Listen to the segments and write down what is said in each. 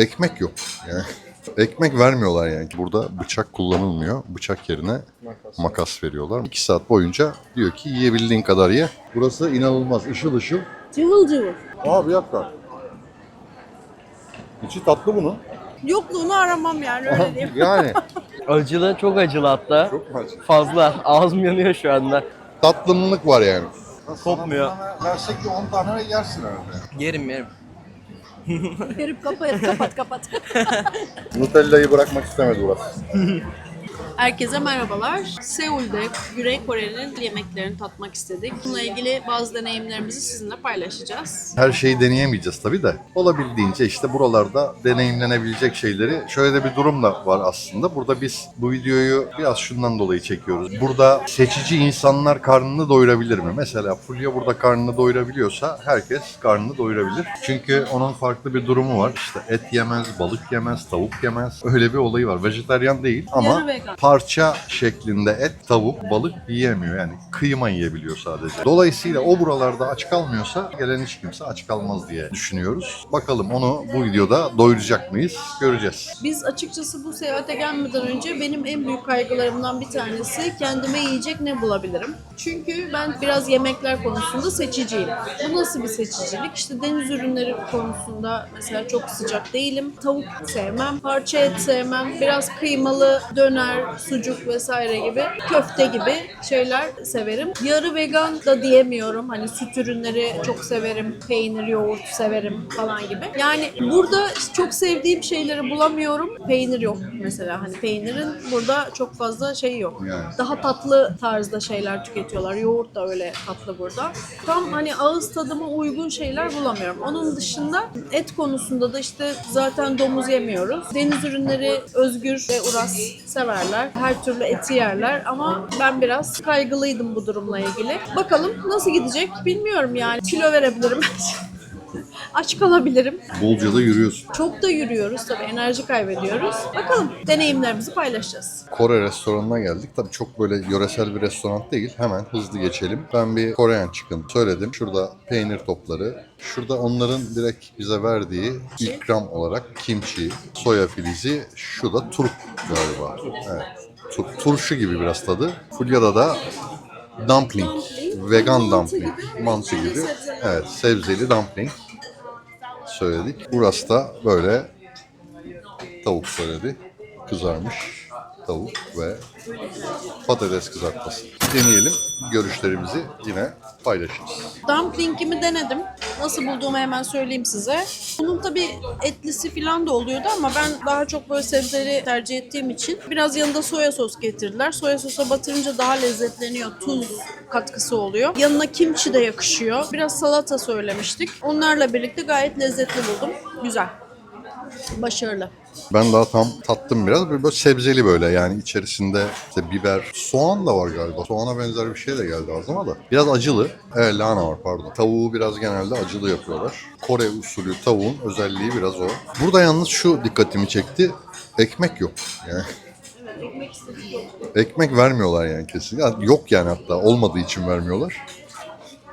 ekmek yok. Yani ekmek vermiyorlar yani. Burada bıçak kullanılmıyor. Bıçak yerine makas veriyorlar. 2 saat boyunca diyor ki yiyebildiğin kadar ye. Burası inanılmaz ışıl ışıl. Cıvıl cıvıl. Aa bir dakika. İçi tatlı bunun. Yokluğunu aramam yani öyle diyeyim. yani. Acılı, çok acılı hatta. Çok acı. Fazla. Ağzım yanıyor şu anda. Tatlımlık var yani. Kopmuyor. Versek de 10 tane yersin herhalde. Yerim yerim. Verip kapat, kapat kapat. Nutella'yı bırakmak istemedi Uras. Herkese merhabalar. Seul'de Güney Kore'nin yemeklerini tatmak istedik. Bununla ilgili bazı deneyimlerimizi sizinle paylaşacağız. Her şeyi deneyemeyeceğiz tabii de. Olabildiğince işte buralarda deneyimlenebilecek şeyleri şöyle de bir durum da var aslında. Burada biz bu videoyu biraz şundan dolayı çekiyoruz. Burada seçici insanlar karnını doyurabilir mi? Mesela Fulya burada karnını doyurabiliyorsa herkes karnını doyurabilir. Çünkü onun farklı bir durumu var. İşte et yemez, balık yemez, tavuk yemez. Öyle bir olayı var. Vejetaryen değil ama vegan. Parça şeklinde et, tavuk, balık yiyemiyor. Yani kıyma yiyebiliyor sadece. Dolayısıyla o buralarda aç kalmıyorsa gelen hiç kimse aç kalmaz diye düşünüyoruz. Bakalım onu bu videoda doyuracak mıyız? Göreceğiz. Biz açıkçası bu seyahate gelmeden önce benim en büyük kaygılarımdan bir tanesi kendime yiyecek ne bulabilirim? Çünkü ben biraz yemekler konusunda seçiciyim. Bu nasıl bir seçicilik? İşte deniz ürünleri konusunda mesela çok sıcak değilim. Tavuk sevmem, parça et sevmem. Biraz kıymalı döner, sucuk vesaire gibi, köfte gibi şeyler severim. Yarı vegan da diyemiyorum. Hani süt ürünleri çok severim, peynir, yoğurt severim falan gibi. Yani burada çok sevdiğim şeyleri bulamıyorum. Peynir yok mesela. Hani peynirin burada çok fazla şey yok. Daha tatlı tarzda şeyler tüketiyorlar. Yoğurt da öyle tatlı burada. Tam hani ağız tadıma uygun şeyler bulamıyorum. Onun dışında et konusunda da işte zaten domuz yemiyoruz. Deniz ürünleri Özgür ve Uras severler. Her türlü eti yerler ama ben biraz kaygılıydım bu durumla ilgili. Bakalım nasıl gidecek bilmiyorum yani. Kilo verebilirim. Aç kalabilirim. Bolca da yürüyorsun. Çok da yürüyoruz tabii enerji kaybediyoruz. Bakalım deneyimlerimizi paylaşacağız. Kore restoranına geldik. Tabii çok böyle yöresel bir restoran değil. Hemen hızlı geçelim. Ben bir Korean chicken söyledim. Şurada peynir topları. Şurada onların direkt bize verdiği ikram olarak kimchi, soya filizi. Şu da turp galiba. Evet. Tur- turşu gibi biraz tadı. Fulya'da da dumpling. Vegan dumpling. Mantı gibi. Evet sebzeli dumpling söyledik. Burası da böyle tavuk söyledi. Kızarmış tavuk ve patates kızartması. Deneyelim. Görüşlerimizi yine paylaşırız. Dumpling'imi denedim. Nasıl bulduğumu hemen söyleyeyim size. Bunun tabii etlisi falan da oluyordu ama ben daha çok böyle sebzeleri tercih ettiğim için biraz yanında soya sos getirdiler. Soya sosa batırınca daha lezzetleniyor. Tuz katkısı oluyor. Yanına kimchi de yakışıyor. Biraz salata söylemiştik. Onlarla birlikte gayet lezzetli buldum. Güzel. Başarılı. Ben daha tam tattım biraz. Böyle, böyle sebzeli böyle yani içerisinde işte biber, soğan da var galiba. Soğana benzer bir şey de geldi ağzıma da. Biraz acılı. Evet lahana var pardon. Tavuğu biraz genelde acılı yapıyorlar. Kore usulü tavuğun özelliği biraz o. Burada yalnız şu dikkatimi çekti. Ekmek yok. Yani ekmek vermiyorlar yani kesin. Yok yani hatta olmadığı için vermiyorlar.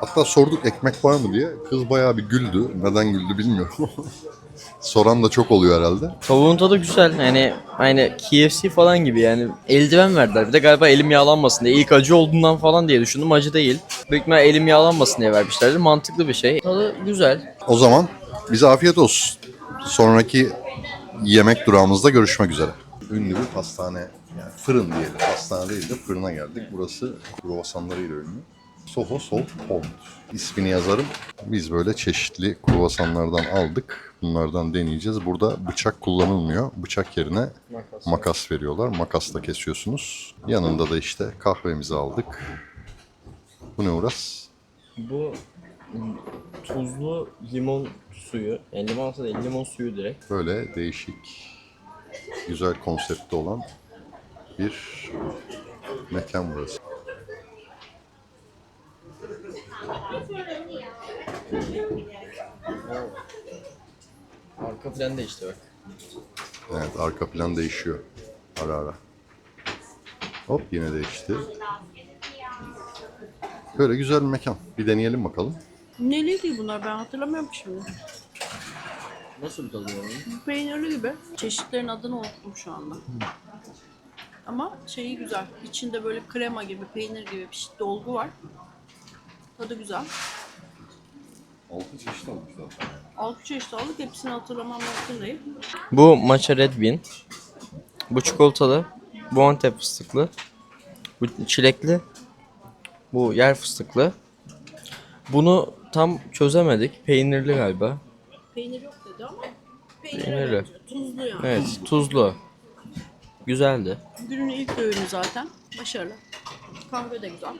Hatta sorduk ekmek var mı diye. Kız bayağı bir güldü. Neden güldü bilmiyorum. Soran da çok oluyor herhalde. Tavuğun tadı güzel. Yani aynı KFC falan gibi yani. Eldiven verdiler. Bir de galiba elim yağlanmasın diye. İlk acı olduğundan falan diye düşündüm. Acı değil. Büyük ihtimal elim yağlanmasın diye vermişlerdir. Mantıklı bir şey. Tadı güzel. O zaman bize afiyet olsun. Sonraki yemek durağımızda görüşmek üzere. Ünlü bir pastane, yani fırın diyelim. Pastane değil de fırına geldik. Burası kruvasanlarıyla ünlü. Soho Salt Pond. İsmini yazarım. Biz böyle çeşitli kruvasanlardan aldık. Bunlardan deneyeceğiz. Burada bıçak kullanılmıyor. Bıçak yerine makas veriyorlar. Makasla kesiyorsunuz. Yanında da işte kahvemizi aldık. Bu ne Uras? Bu tuzlu limon suyu. Yani limonata değil limon suyu direkt. Böyle değişik, güzel konsepti olan bir mekan burası. Arka plan değişti bak. Evet, arka plan değişiyor ara ara. Hop yine değişti. Böyle güzel bir mekan. Bir deneyelim bakalım. Neliydi bunlar ben hatırlamıyorum ki şimdi. Nasıl bir tadı var onun? Peynirli gibi. Çeşitlerin adını unuttum şu anda. Ama şeyi güzel. İçinde böyle krema gibi, peynir gibi bir şey, dolgu var. Tadı güzel. 6 çeşit olmuş zaten. Altı çeşit aldık. Hepsini hatırlamam mümkün değil. Bu matcha red bean. Bu çikolatalı. Bu antep fıstıklı. Bu çilekli. Bu yer fıstıklı. Bunu tam çözemedik. Peynirli galiba. Peynir yok dedi ama peynirli. Peynirli. Tuzlu yani. Evet, tuzlu. Güzeldi. Günün ilk öğünü zaten. Başarılı. Kahve de güzel.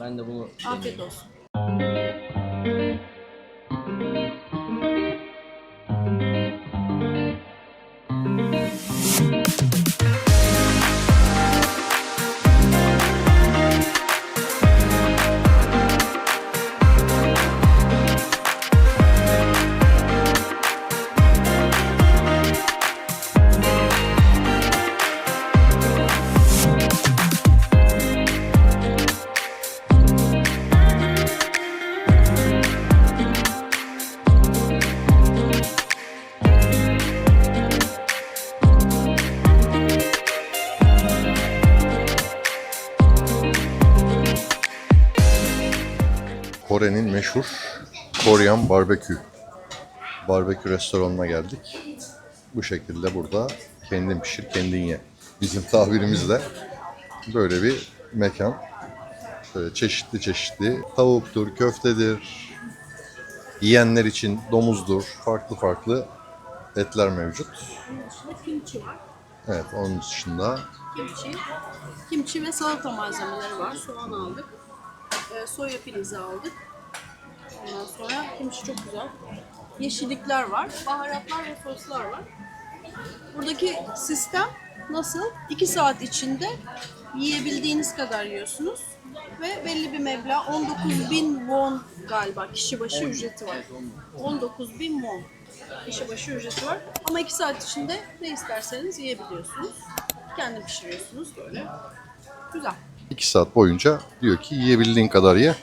Ben de bunu Afiyet olsun. Meşhur Korean barbekü. Barbekü restoranına geldik. Bu şekilde burada kendin pişir, kendin ye. Bizim tabirimizle böyle bir mekan. Böyle çeşitli çeşitli tavuktur, köftedir. Yiyenler için domuzdur. Farklı farklı etler mevcut. Evet, onun dışında Kimchi. Kimchi ve salata malzemeleri var. Soğan aldık. Ee, soya filizi aldık. Ondan sonra kimchi çok güzel. Yeşillikler var. Baharatlar ve soslar var. Buradaki sistem nasıl? 2 saat içinde yiyebildiğiniz kadar yiyorsunuz. Ve belli bir meblağ 19.000 won galiba kişi başı ücreti var. 19.000 won kişi başı ücreti var. Ama 2 saat içinde ne isterseniz yiyebiliyorsunuz. Kendi pişiriyorsunuz böyle. Güzel. 2 saat boyunca diyor ki yiyebildiğin kadar ye.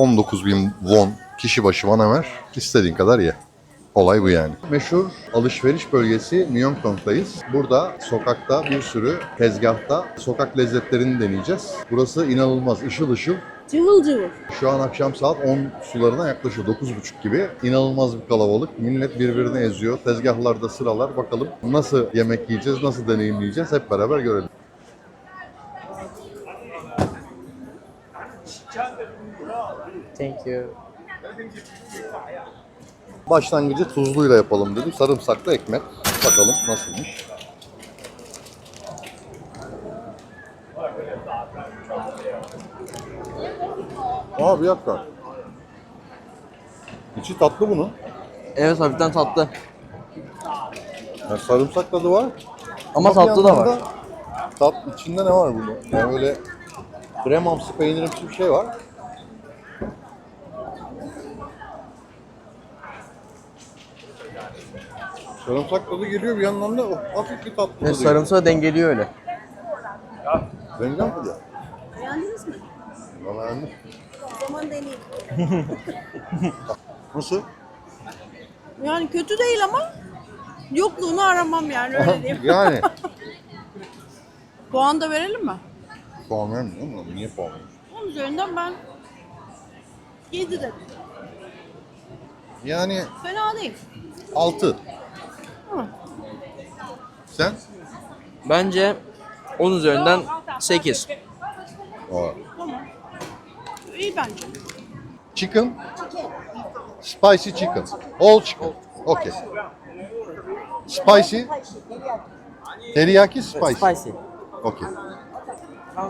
19.000 won kişi başı vanamer istediğin kadar ye. Olay bu yani. Meşhur alışveriş bölgesi Myeongdong'dayız. Burada sokakta bir sürü tezgahta sokak lezzetlerini deneyeceğiz. Burası inanılmaz ışıl ışıl. Cıvıl cıvıl. Şu an akşam saat 10 sularına yaklaşıyor. 9.30 gibi. İnanılmaz bir kalabalık. Millet birbirini eziyor. Tezgahlarda sıralar. Bakalım nasıl yemek yiyeceğiz, nasıl deneyimleyeceğiz hep beraber görelim. Thank you. Başlangıcı tuzluyla yapalım dedim. Sarımsaklı ekmek. Bakalım nasılmış. Aa bir dakika. İçi tatlı bunun. Evet hafiften tatlı. Yani sarımsak tadı var. Ama bir tatlı da var. Tat, içinde ne var bunun? Yani böyle kremamsı peynirimsi bir şey var. Sarımsak tadı geliyor bir yandan da hafif bir tatlı tadı sarımsağı dengeliyor öyle. Zengen mi ya? Beğendiniz mi? Ben beğendim. O zaman deneyin. Nasıl? Yani kötü değil ama yokluğunu aramam yani öyle diyeyim. yani. Puan da verelim mi? Puan vermiyor mu? Niye puan vermiyor? Onun üzerinden ben 7 dedim. Yani Fena değil. 6. Sen? Bence 10 üzerinden 8. Aa. Tamam. İyi bence. Chicken. Spicy chicken. All chicken. Okay. Spicy. Teriyaki spicy. Spicy. Okay.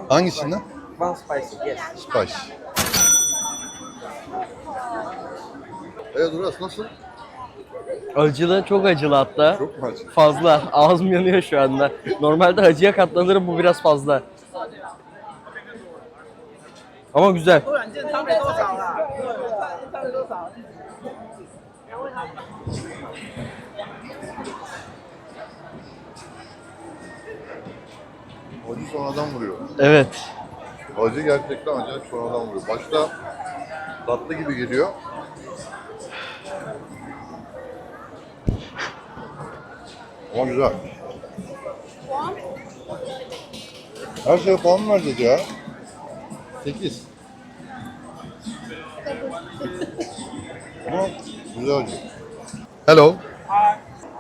Hangisinden? One spicy, yes. Spicy. Evet Uras nasıl? Acılı, çok acılı hatta. Çok mu acı? Fazla. Ağzım yanıyor şu anda. Normalde acıya katlanırım bu biraz fazla. Ama güzel. Acı sonradan vuruyor. Evet. Acı gerçekten acayip sonradan vuruyor. Başta tatlı gibi geliyor. Ama güzel. Her şeye puan mı vereceğiz ya? 8. Ama güzel acı. Hello.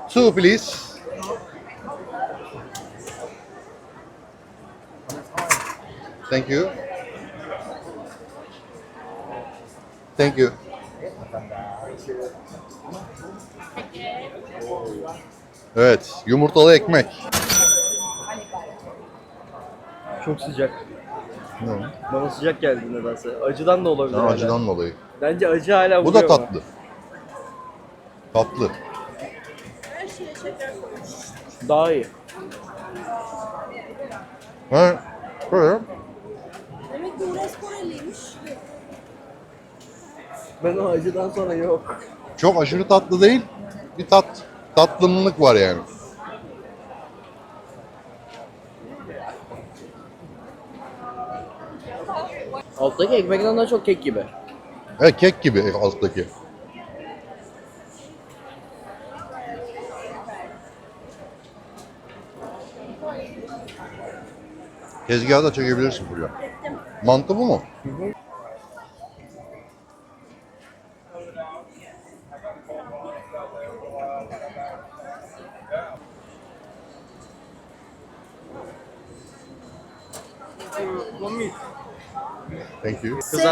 Two please. Thank you. Thank you. Evet, yumurtalı ekmek. Çok sıcak. Bana sıcak geldi nedense. Acıdan da olabilir. Ha, hala. acıdan dolayı. Bence acı hala Bu da vuruyor ama. tatlı. Tatlı. Her şeye şeker koymuş. Daha iyi. Ha, böyle. Demek ki Uras Koreliymiş. Ben o acıdan sonra yok. Çok aşırı tatlı değil. Bir tat, tatlımlık var yani. Alttaki ekmekten daha çok kek gibi. Evet, kek gibi alttaki. Tezgahı da çekebilirsin buraya. Mantı bu mu? Thank you.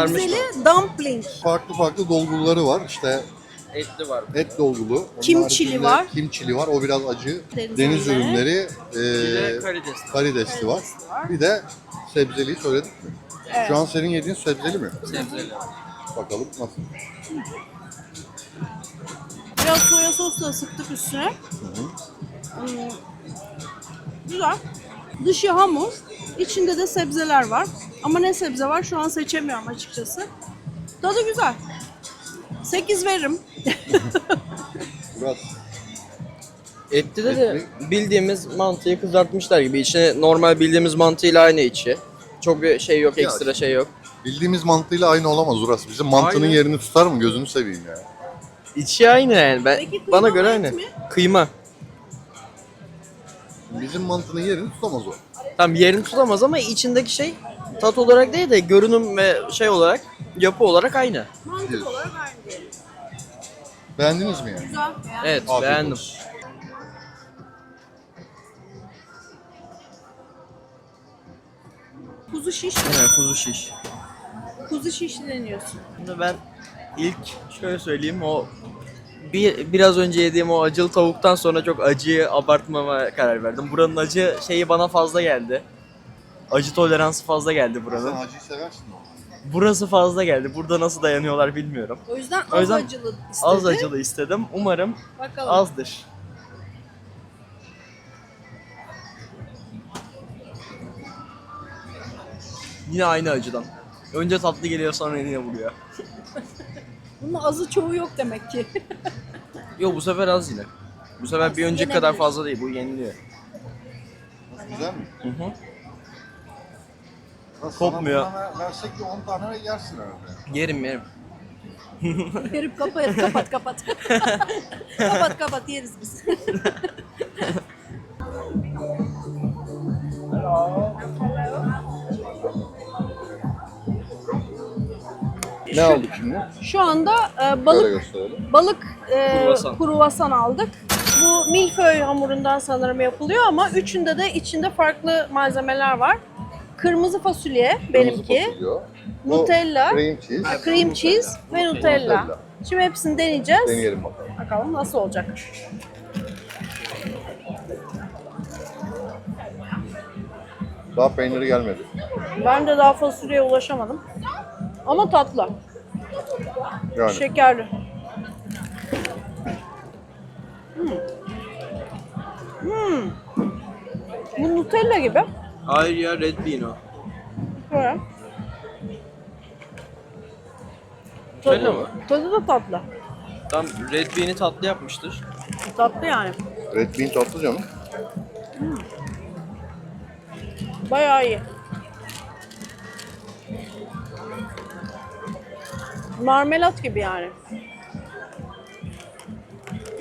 Kızarmış Sebzeli dumpling. Farklı farklı dolguları var. İşte Etli var. et dolgulu. Onun Kimçili haricinde var. Kimçili var. O biraz acı. Deniz Deniz, ürünleri. Bir de eee karides. karidesli var. Bir de sebzeliyi söyledik mi? Evet. Şu an senin yediğin sebzeli mi? Sebzeli. Bakalım nasıl? Biraz soya sosla sıktık üstüne. Hmm. Güzel. Dışı hamur, içinde de sebzeler var. Ama ne sebze var şu an seçemiyorum açıkçası. Tadı güzel. 8 veririm. Biraz Etli de, de bildiğimiz mantıyı kızartmışlar gibi. İçine normal bildiğimiz mantıyla aynı içi. Çok bir şey yok, Ya ekstra şey yok. bildiğimiz mantığıyla aynı olamaz Uras. Bizim mantının Aynen. yerini tutar mı? Gözünü seveyim ya. İçi aynı yani. Ben, Peki kıyma bana mı, göre aynı. mi? Kıyma. Bizim mantının yerini tutamaz o. Tam yerini tutamaz ama içindeki şey tat olarak değil de görünüm ve şey olarak, yapı olarak aynı. Mantık Diyorsun. olarak aynı diyelim. Beğendiniz mi yani? Güzel. beğendim. Evet, Afiyet beğendim. olsun. Kuzu şiş, Evet, kuzu şiş. kuzu şiş deniyorsun. Şimdi ben ilk şöyle söyleyeyim o bir biraz önce yediğim o acılı tavuktan sonra çok acıyı abartmama karar verdim. Buranın acı şeyi bana fazla geldi. Acı toleransı fazla geldi buranın. acıyı seversin o. Burası fazla geldi. Burada nasıl dayanıyorlar bilmiyorum. O yüzden O az yüzden acılı istedi. Az acılı istedim. Umarım Bakalım. azdır. Yine aynı acıdan. Önce tatlı geliyor sonra yine vuruyor. Bunun azı çoğu yok demek ki. Yok bu sefer az yine. Bu sefer bir önceki kadar yenebilir. fazla değil. Bu yeniliyor. Nasıl güzel mi? Hı hı. Kopmuyor. Sana versek de 10 tane yersin herhalde. Yerim yerim. Herif kapat, kapat, kapat. kapat, kapat yeriz biz. Ne aldık şimdi? Şu anda e, Böyle balık gösterelim. balık e, Kruvasan. kruvasan aldık. Bu milföy hamurundan sanırım yapılıyor ama üçünde de içinde farklı malzemeler var. Kırmızı fasulye benimki, fasulye o. Bu Nutella, Cream cheese. cream cheese ve Nutella. Nutella. Şimdi hepsini deneyeceğiz. Deneyelim bakalım. Bakalım nasıl olacak. Daha peyniri gelmedi. Ben de daha fasulyeye ulaşamadım. Ama tatlı, Yani. şekerli. Hmm. Hmm. Bu Nutella gibi. Hayır ya Red Bean o. Böyle. Nutella mı? Tadı da tatlı. Tam Red Bean'i tatlı yapmıştır. Tatlı yani. Red bean tatlı canım. Bayağı iyi. Marmelat gibi yani.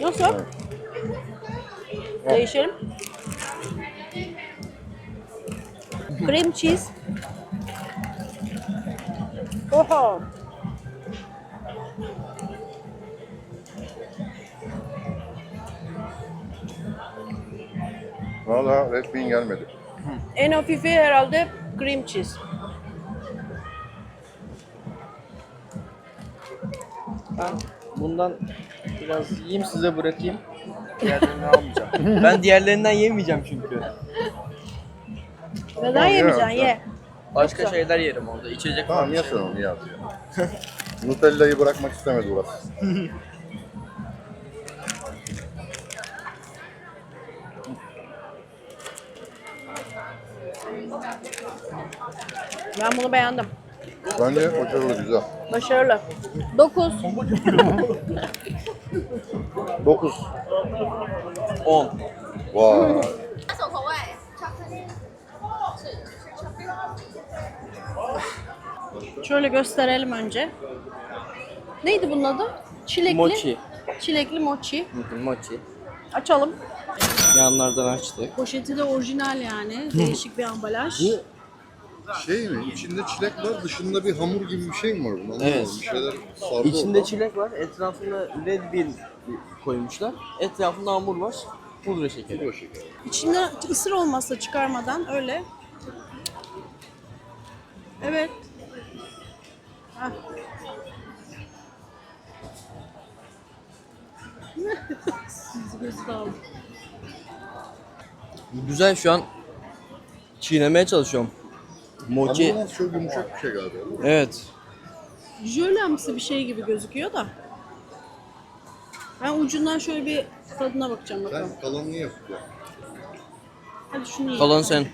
Nasıl? Değişelim. Cream cheese. Bana daha Red Bean gelmedi. En hafifi herhalde cream cheese. Ben bundan biraz yiyeyim size bırakayım. Diğerlerini almayacağım. ben diğerlerinden yemeyeceğim çünkü. Neden ye yemeyeceksin? yoksa. Ye. Başka şeyler yerim orada. İçecek Tamam falan. niye sen onu yaz ya? Nutella'yı bırakmak istemedi burası. Ben bunu beğendim. Bence başarılı güzel. Başarılı. 9. 9. 10. Vay. Şöyle gösterelim önce. Neydi bunun adı? Çilekli. Mochi. Çilekli mochi. Mochi. Açalım. Yanlardan açtık. Poşeti de orijinal yani. Değişik bir ambalaj. Bu şey mi? İçinde çilek var, dışında bir hamur gibi bir şey mi var bunun? Anlamadım. Evet. Bir şeyler sardı İçinde orada. çilek var. Etrafında red bean koymuşlar. Etrafında hamur var. Pudra şekeri. Bu şeker. İçinde ısır olmazsa çıkarmadan öyle. Evet. Hah. Sizi gözü dağıldı. Güzel şu an çiğnemeye çalışıyorum. Mochi. Ama çok yumuşak bir şey galiba. değil mi? Evet. Jölemsi bir şey gibi gözüküyor da. Ben ucundan şöyle bir tadına bakacağım bakalım. Sen kalanını yap ya. Hadi şunu yiyelim. Kalan sen.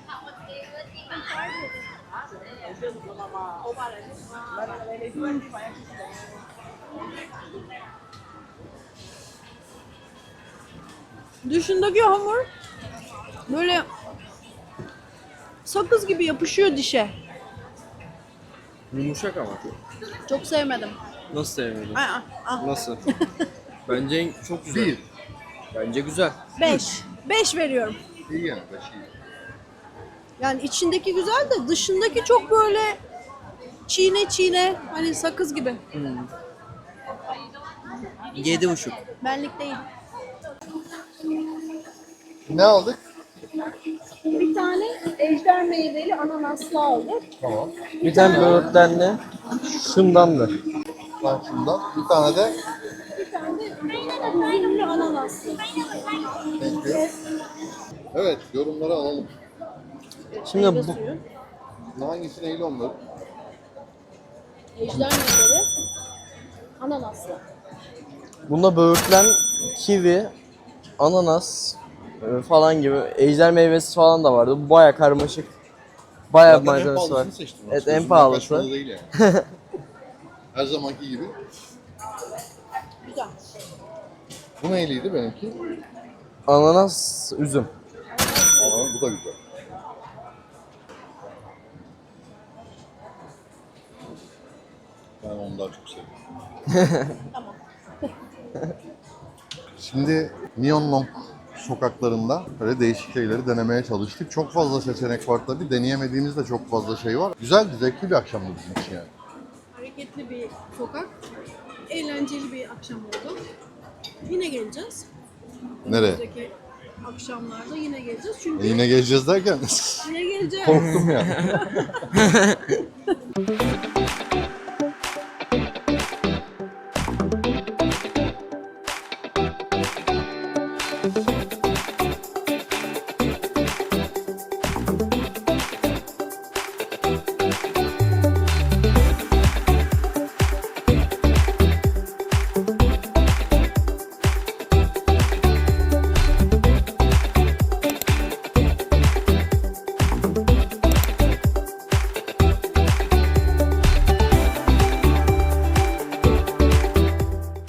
Dışındaki hamur böyle sakız gibi yapışıyor dişe. Yumuşak ama. Çok sevmedim. Nasıl sevmedin? Ay, ay. Nasıl? Bence çok güzel. Bir. Bence güzel. Beş. Beş veriyorum. İyi yani. Beş iyi. Yani içindeki güzel de dışındaki çok böyle çiğne çiğne hani sakız gibi. Yedi buçuk. Benlik değil. Ne aldık? Bir tane ejder meyveli ananaslı aldık. Tamam. Bir tane böğürtlenli. Şundan da. Ben şundan. Bir tane de Bir tane de üzümlü ananaslı. thank you. Evet, yorumları alalım. Şimdi bu suyu. Hangisi neyli onları? Ejder meyveli ananaslı. bunda böğürtlen, kivi, ananas e, falan gibi ejder meyvesi falan da vardı. Bu baya karmaşık. Baya Zaten en malzemesi var. pahalısını seçtim. Evet en pahalısı. değil yani. Her zamanki gibi. Güzel. Bu neyliydi benimki? Ananas, üzüm. Aa, bu da güzel. Ben onu daha çok seviyorum. Tamam. Şimdi Myeongdong sokaklarında böyle değişik şeyleri denemeye çalıştık. Çok fazla seçenek var tabii. Deneyemediğimiz de çok fazla şey var. Güzeldi, zevkli bir akşamdı bizim için yani. Hareketli bir sokak. Eğlenceli bir akşam oldu. Yine geleceğiz. Nereye? Önümüzdeki akşamlarda yine geleceğiz. Çünkü E yine geleceğiz derken yine geleceğiz. korktum yani.